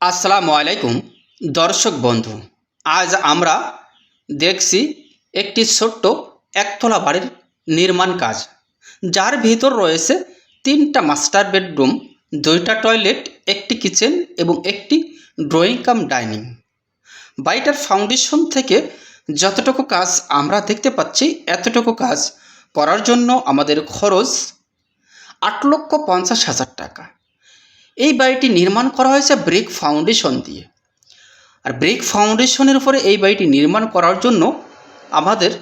আসসালামু আলাইকুম, দর্শক বন্ধু। আজ আমরা দেখছি একটি ছোট্ট একতলা বাড়ির নির্মাণ কাজ। যার ভিতর রয়েছে তিনটা মাস্টার বেডরুম দুইটা টয়লেট একটি কিচেন এবং একটি ড্রয়িং কাম ডাইনিং বাড়িটার ফাউন্ডেশন থেকে যতটুকু কাজ আমরা দেখতে পাচ্ছি, এতটুকু কাজ করার জন্য আমাদের খরচ আট লক্ষ পঞ্চাশ হাজার টাকা। এই বাড়িটি নির্মাণ করা হয়েছে ব্রিক ফাউন্ডেশন দিয়ে। আর ব্রিক ফাউন্ডেশনের উপরে এই বাড়িটি নির্মাণ করার জন্য আমাদের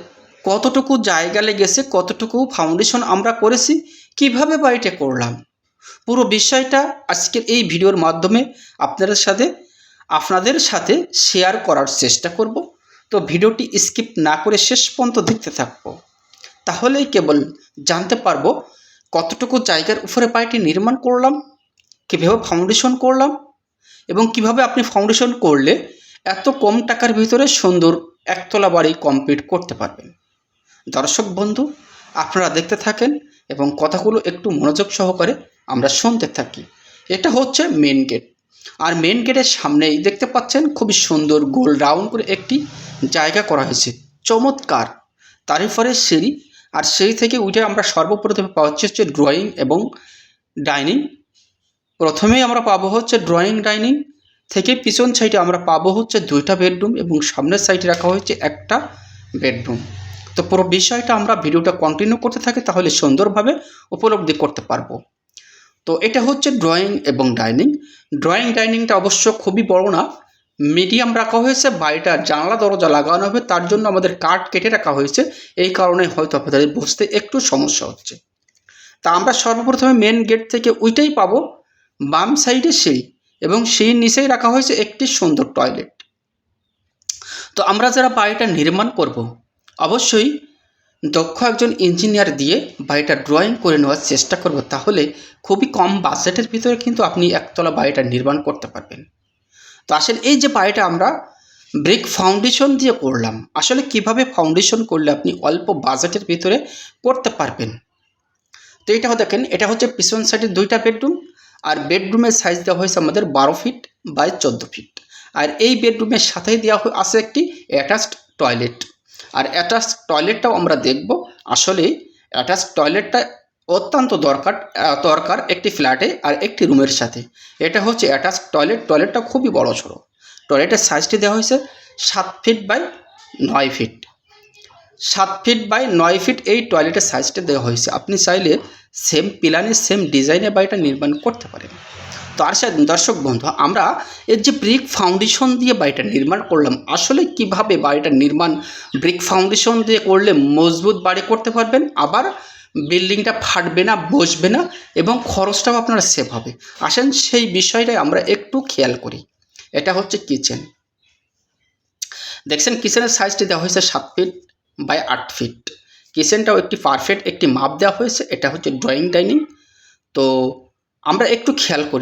কতটুকু জায়গা লেগেছে, কতটুকু ফাউন্ডেশন আমরা করেছি, কীভাবে বাড়িটা করলাম, পুরো বিষয়টা আজকের এই ভিডিওর মাধ্যমে আপনাদের সাথে আপনাদের সাথে শেয়ার করার চেষ্টা করব। তো ভিডিওটি স্কিপ না করে শেষ পর্যন্ত দেখতে থাকব। তাহলেই কেবল জানতে পারব কতটুকু জায়গার উপরে বাড়িটি নির্মাণ করলাম কীভাবে ফাউন্ডেশন করলাম এবং কীভাবে আপনি ফাউন্ডেশন করলে এত কম টাকার ভিতরে সুন্দর একতলা বাড়ি কমপ্লিট করতে পারবেন। দর্শক বন্ধু, আপনারা দেখতে থাকেন এবং কথাগুলো একটু মনোযোগ সহকারে আমরা শুনতে থাকি। এটা হচ্ছে মেন গেট আর মেন গেটের সামনেই দেখতে পাচ্ছেন খুবই সুন্দর গোল রাউন্ড করে একটি জায়গা করা হয়েছে। চমৎকার। তার উপরে সিঁড়ি। আর সেই থেকে উঠে আমরা সর্বপ্রথমে পাওয়া হচ্ছে ড্রয়িং এবং ডাইনিং প্রথমেই আমরা পাবো হচ্ছে ড্রয়িং ডাইনিং থেকে পিছন সাইডে আমরা পাবো হচ্ছে দুইটা বেডরুম এবং সামনের সাইডে রাখা হয়েছে একটা বেডরুম তো পুরো বিষয়টা আমরা ভিডিওটা কন্টিনিউ করতে থাকি, তাহলে সুন্দরভাবে উপলব্ধি করতে পারব। তো এটা হচ্ছে ড্রয়িং এবং ডাইনিং ড্রয়িং ডাইনিংটা অবশ্য খুবই বড় না মিডিয়াম রাখা হয়েছে, বাড়িটা জানলা, দরজা লাগানো হবে, তার জন্য আমাদের কাঠ কেটে রাখা হয়েছে। এই কারণে হয়তো আপনাদের বসতে একটু সমস্যা হচ্ছে। তা আমরা সর্বপ্রথমে মেন গেট থেকে ওইটাই পাবো বাম সাইডে সিঁড়ি এবং সেই নিচেই রাখা হয়েছে একটি সুন্দর টয়লেট। তো আমরা যারা বাড়িটা নির্মাণ করব, অবশ্যই দক্ষ একজন ইঞ্জিনিয়ার দিয়ে বাড়িটা ড্রয়িং করে নেওয়ার চেষ্টা করব, তাহলে খুবই কম বাজেটের ভিতরে কিন্তু আপনি একতলা বাড়িটা নির্মাণ করতে পারবেন। তো আসলে এই যে বাড়িটা আমরা ব্রিক ফাউন্ডেশন দিয়ে করলাম, আসলে কীভাবে ফাউন্ডেশন করলে আপনি অল্প বাজেটের ভিতরে করতে পারবেন? তো এটা দেখেন, এটা হচ্ছে পিছন সাইডের দুইটা বেডরুম আর বেডরুমের সাইজ দেওয়া হয়েছে আমাদের বারো ফিট বাই চোদ্দ ফিট আর এই বেডরুমের সাথেই দেওয়া আছে একটি অ্যাটাচড টয়লেট আর অ্যাটাচ টয়লেটটাও আমরা দেখব। আসলে অ্যাটাচ টয়লেটটা অত্যন্ত দরকার দরকার একটি ফ্ল্যাটে আর একটি রুমের সাথে। এটা হচ্ছে অ্যাটাচ টয়লেট টয়লেটটা খুবই বড় সড়ো। টয়লেটের সাইজটি দেওয়া হয়েছে সাত ফিট বাই নয় ফিট সাত ফিট বাই নয় ফিট এই টয়লেটের সাইজটা দেওয়া হয়েছে। আপনি চাইলে সেম প্ল্যানে সেম ডিজাইনে বাড়িটা নির্মাণ করতে পারেন। তো আর দর্শক বন্ধু, আমরা এর যে ব্রিক ফাউন্ডেশন দিয়ে বাড়িটা নির্মাণ করলাম, আসলে কীভাবে বাড়িটা নির্মাণ ব্রিক ফাউন্ডেশন দিয়ে করলে মজবুত বাড়ি করতে পারবেন? আবার বিল্ডিংটা ফাটবে না, বসবে না, এবং খরচটাও আপনার সেভ হবে। আসেন সেই বিষয়টাই আমরা একটু খেয়াল করি। এটা হচ্ছে কিচেন দেখছেন কিচেনের সাইজটি দেওয়া হয়েছে সাত ফিট বাই আট ফিট কিচেনটাও একটি পারফেক্ট একটি মাপ দেওয়া হয়েছে, এটা হচ্ছে ড্রয়িং ডাইনিং তো আমরা একটু খেয়াল করি।